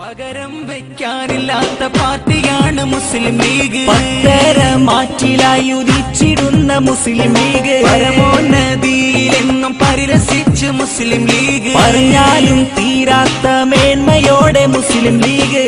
പകരം വെക്കാനില്ലാത്ത പാർട്ടിയാണ് മുസ്ലിം ലീഗ്. പത്തര മാറ്റിലായി ഉദിച്ചിടുന്ന മുസ്ലിം ലീഗ്. പരമോന്നതിയിലെങ്ങും പരിരസിച്ച് മുസ്ലിം ലീഗ്. പറഞ്ഞാലും തീരാത്ത മേന്മയോടെ മുസ്ലിം ലീഗ്.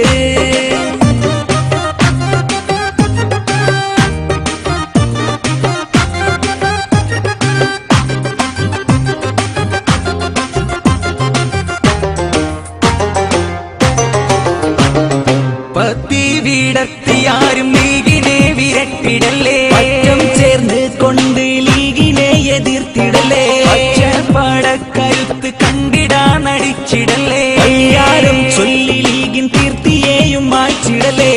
വിടർത്തിയാരും ലീഗിനെ വിരട്ടിടല്ലേ? അറ്റം ചേർന്ന് കൊണ്ട് ലീഗിനെ എതിർത്തിടല്ലേ? പടക്കരുത്ത് കണ്ടിടാ നടിച്ചിടല്ലേ അയ്യാരും ചൊല്ലി ലീഗിൻ കീർത്തിയെയും മാറ്റിടലേ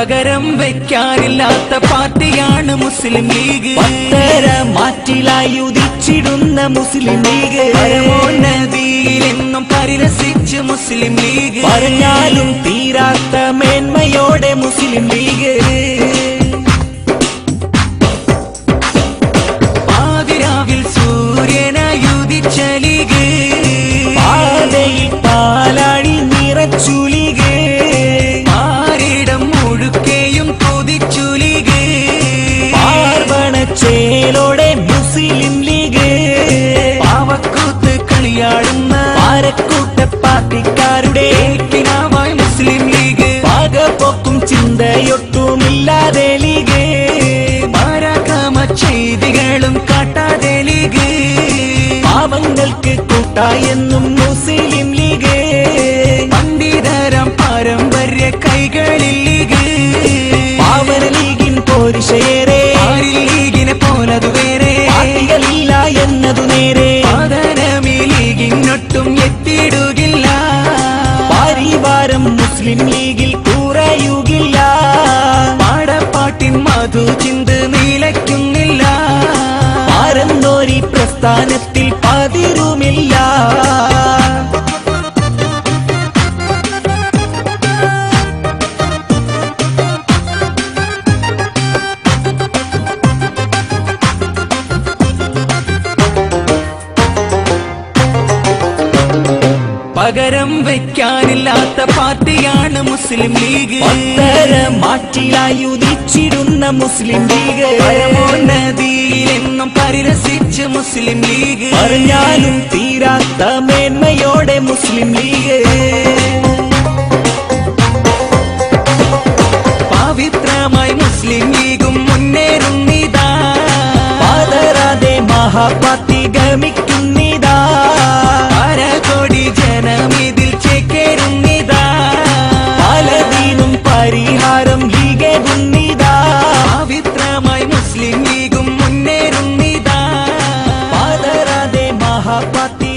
പകരം വെക്കാനില്ലാത്ത പാർട്ടിയാണ് മുസ്ലിം ലീഗ്. പത്തര മാറ്റിലായി ഉദിച്ചിടുന്ന മുസ്ലിം ലീഗ്. പരമോന്നതിയിലെങ്ങും പരിരസിച്ച് മുസ്ലിം ലീഗ്. പറഞ്ഞാലും തീരാത്ത മേന്മയോടെ മുസ്ലിം ലീഗ്. ചേലോടെ മുസ്ലിം ലീഗ്. പാവക്കൂത്ത് കളിയാടുന്ന പാരക്കൂട്ട പാർട്ടിക്കാരുടെ മുസ്ലിം ലീഗ്. പാകപ്പൊക്കും ചിന്തയൊട്ടുമില്ലാതെ ലീഗ്. പരാക്രമ ചെയ്തികളും കാട്ടാതെ ലീഗ്. പാവങ്ങൾക്ക് കൂട്ടായെന്നും മുസ്ലിം നേരെ. സാധനമീ ലീഗിനൊട്ടും എത്തിയിടുകില്ല. പരിവാരം മുസ്ലിം ലീഗിൽ കുറയുകില്ല. പാടപ്പാട്ടിൻ മധു ചിന്ത് നീലയ്ക്കുന്നില്ല. പാരന്നോരി പ്രസ്ഥാനത്തിൽ പതിരുമില്ല. പകരം വെക്കാനില്ലാത്ത പാർട്ടിയാണ് മുസ്ലിം ലീഗ്. മാറ്റിലായി ഉദിച്ചിടുന്ന മുസ്ലിം ലീഗ്. നദിയിലെന്നും പരിരസിച്ച് മുസ്ലിം ലീഗ്. പറഞ്ഞാലും തീരാത്ത മേന്മയോടെ മുസ്ലിം ലീഗ്. പവിത്രമായി മുസ്ലിം ലീഗും മുന്നേറുന്നിതാ പാതരാതെ മഹാപാർട്ടി পাতি